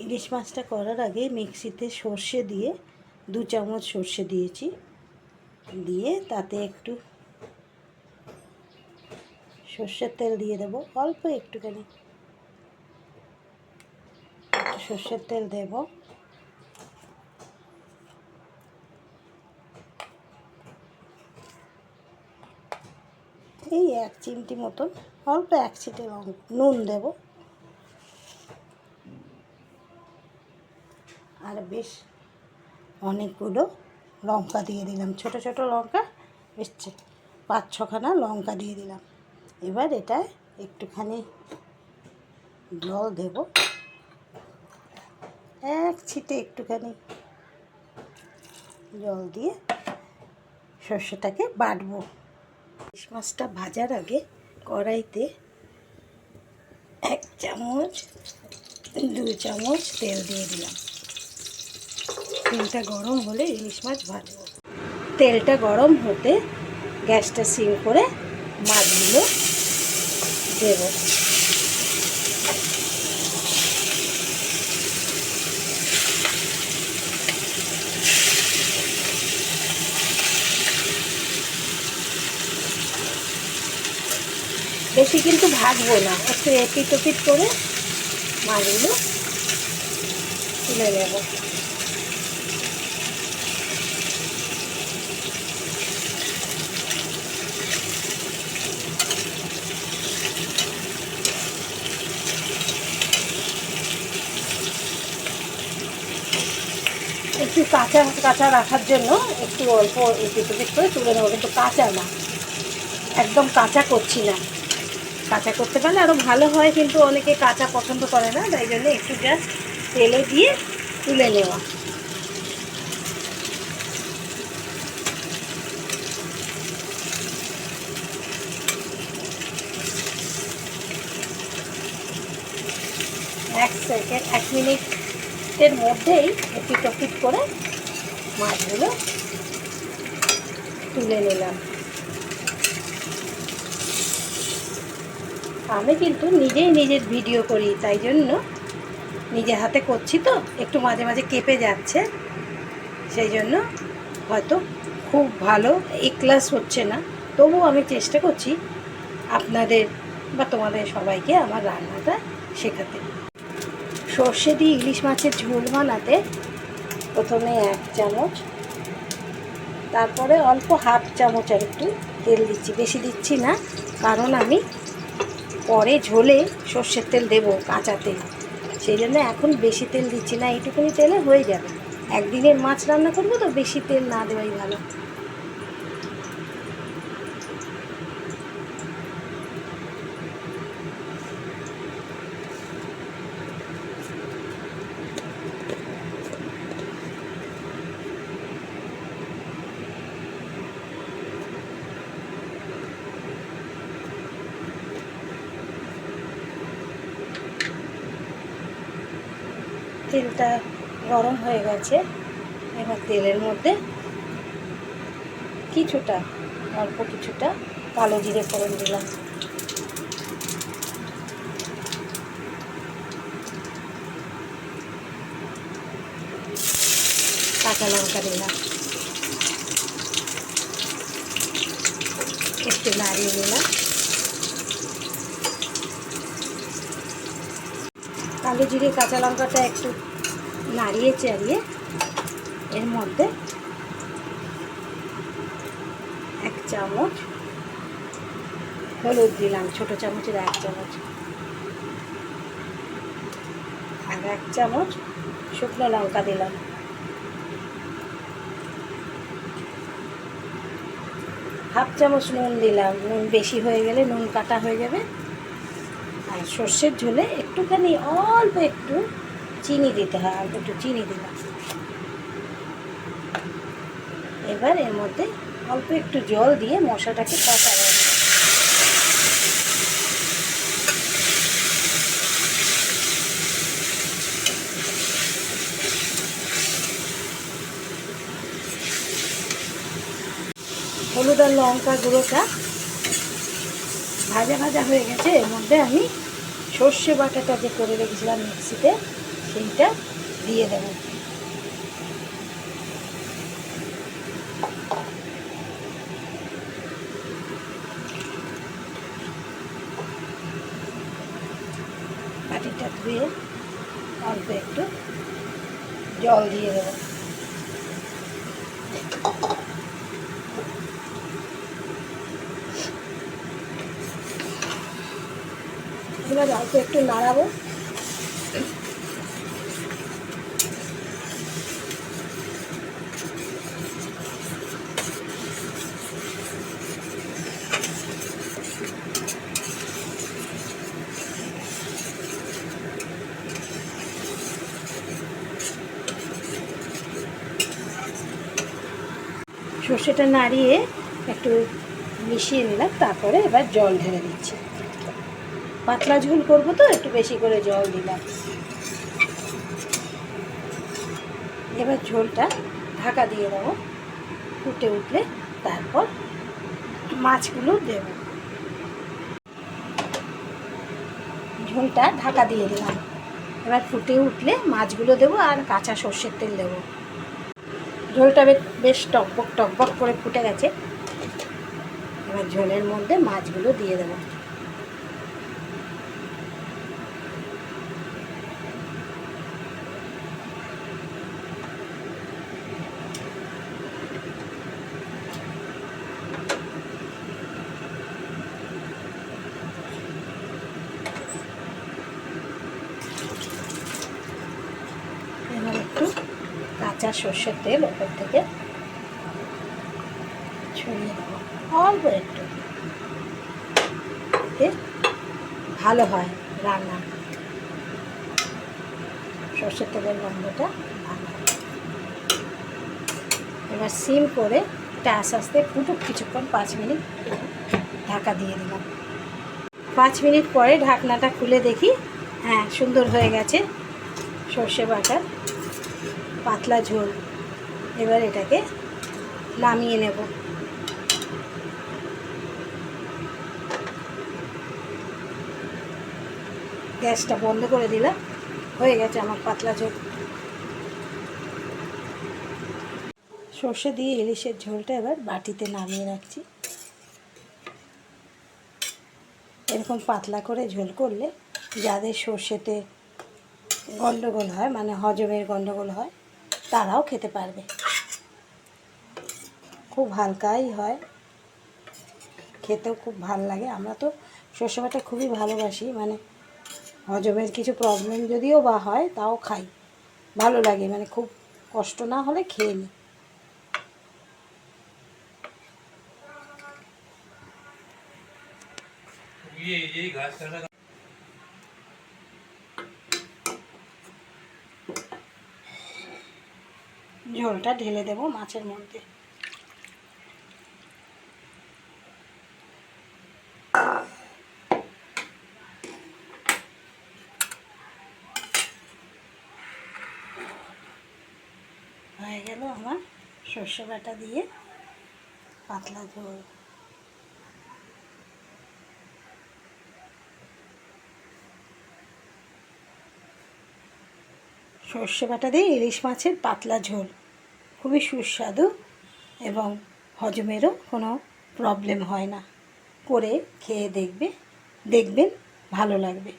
ইলিশ মাছটা করার আগে মিক্সিতে সর্ষে দিয়ে দু চামচ সর্ষে দিয়েছি। দিয়ে তাতে একটু সর্ষের তেল দিয়ে দেবো, অল্প একটুখানি। একটু সর্ষের তেল দেব। এই এক চিমটি মতন, অল্প এক লং- নুন দেব। আর বেশ অনেকগুলো লঙ্কা দিয়ে দিলাম। ছোট ছোট লঙ্কা, বেশ পাঁচ ছখানা লঙ্কা দিয়ে দিলাম। এবার এটা একটুখানি জল দেব। এক ছিটে একটুখানি জল দিয়ে সর্ষেটাকে বাটবো। ইলিশ মাছটা ভাজার আগে কড়াইতে এক চামচ, দু চামচ তেল দিয়ে দিলাম। তেলটা গরম হলে ইলিশ মাছ ভাজবো তেলটা গরম হতে গ্যাসটা সিম করে মাছগুলো দেব। বেশি কিন্তু ভাজবো না, একটু এপিট ওপিট করে মাছগুলো তুলে নেব। একটু কাঁচা কাঁচা রাখার জন্য একটু অল্প এপিট করে তুলে নেব, কিন্তু কাঁচা না। একদম কাঁচা করছি না। কাঁচা করতে পারলে আরও ভালো হয়, কিন্তু অনেকে কাঁচা পছন্দ করে না, তাই জন্য একটু জাস্ট তেলে দিয়ে তুলে নেওয়া। এক সেকেন্ড এক মিনিটের মধ্যেই এপিট ওপিট করে মাছগুলো তুলে নিলাম। আমি কিন্তু নিজেই নিজের ভিডিও করি, তাই জন্য নিজে হাতে করছি তো, একটু মাঝে মাঝে কেঁপে যাচ্ছে। সেই জন্য হয়তো খুব ভালো ক্লাস হচ্ছে না। তবুও আমি চেষ্টা করছি আপনাদের বা তোমাদের সবাইকে আমার রান্নাটা শেখাতে। সর্ষে দিয়ে ইলিশ মাছের ঝোল বানাতে প্রথমে এক চামচ, তারপরে অল্প হাফ চামচ আর একটু তেল দিচ্ছি। বেশি দিচ্ছি না, কারণ আমি পরে ঝোলে সর্ষের তেল দেবো কাঁচা তেল। সেই জন্য এখন বেশি তেল দিচ্ছি না, এইটুকুনি তেলে হয়ে যাবে। একদিনের মাছ রান্না করব তো বেশি তেল না দেওয়াই ভালো। তেলটা গরম হয়ে গেছে। এবার তেলের মধ্যে কিছুটা, অল্প কিছুটা কালো জিরে ফোড়ন দিলাম। কাঁচা লঙ্কা দিলাম। একটু নাড়িয়ে নিলাম। কালো জিরে, কাঁচা লঙ্কাটা একটু নাড়িয়ে চাড়িয়ে এর মধ্যে এক চামচ হলুদ দিলাম, ছোট চামচের এক চামচ। আর এক চামচ শুকনো লঙ্কা দিলাম। হাফ চামচ নুন দিলাম, নুন বেশি হয়ে গেলে নুন কাটা হয়ে যাবে। সর্ষের ঝোলে একটুখানি অল্প একটু চিনি দিতে হয়, অল্প একটু চিনি দিলাম। এবার এর মধ্যে অল্প একটু জল দিয়ে মশলাটাকে কষাবো হলুদ আর লঙ্কা গুঁড়োটা ভাজা ভাজা হয়ে গেছে, এর মধ্যে আমি সর্ষে বাটাটা যে করে রেখেছিলাম মিক্সিতে, সেইটা দিয়ে দেব। মাটিটা ধুয়ে অল্প একটু জল দিয়ে দেবো। এবার একটু নাড়াবো। সর্ষেটা নাড়িয়ে একটু মিশিয়ে নিলাম তারপরে এবার জল ঢেলে দিচ্ছি। পাতলা ঝোল করব তো, একটু বেশি করে জল দিলাম। এবার ঝোলটা ঢাকা দিয়ে দেবো, ফুটে উঠলে তারপর মাছগুলো দেব। ঝোলটা ঢাকা দিয়ে দিলাম। এবার ফুটে উঠলে মাছগুলো দেবো আর কাঁচা সর্ষের তেল দেবো। ঝোলটা বেশ টকবক টকবক করে ফুটে গেছে। এবার ঝোলের মধ্যে মাছগুলো দিয়ে দেবো এবার একটু কাঁচা সর্ষের তেল ওপর থেকে ছড়িয়ে দেবো। অল্প একটু। ভালো হয় রান্না। সর্ষের তেলের গন্ধটা ভালো এবার সিম করে এটা আস্তে আস্তে ফুটুক কিছুক্ষণ, পাঁচ মিনিট ঢাকা দিয়ে দিলাম। পাঁচ মিনিট পরে ঢাকনাটা খুলে দেখি। হ্যাঁ সুন্দর হয়ে গেছে সর্ষে বাটা পাতলা ঝোল। এবার এটাকে নামিয়ে নেব। গ্যাসটা বন্ধ করে দিলাম। হয়ে গেছে আমার পাতলা ঝোল। সর্ষে দিয়ে ইলিশের ঝোলটা এবার বাটিতে নামিয়ে রাখছি। এরকম পাতলা করে ঝোল করলে যাদের সর্ষেতে গণ্ডগোল হয় মানে হজমের গণ্ডগোল হয় তারাও খেতে পারবে খুব হালকাই হয় খেতেও খুব ভাল লাগে আমরা তো সর্ষে বাটা খুবই ভালোবাসি মানে হজমের কিছু প্রবলেম যদিও বা হয় তাও খাই ভালো লাগে মানে খুব কষ্ট না হলে খেয়ে নিই ये ये घास ঝোলটা ঢেলে দেবো মাছের মধ্যে। হয়ে গেল আমার সর্ষে বাটা দিয়ে পাতলা ঝোল। সর্ষে বাটা দিয়ে ইলিশ মাছের পাতলা ঝোল। খুবই সুস্বাদু এবং হজমেরও কোনো প্রবলেম হয় না। করে খেয়ে দেখবে দেখবেন ভালো লাগবে।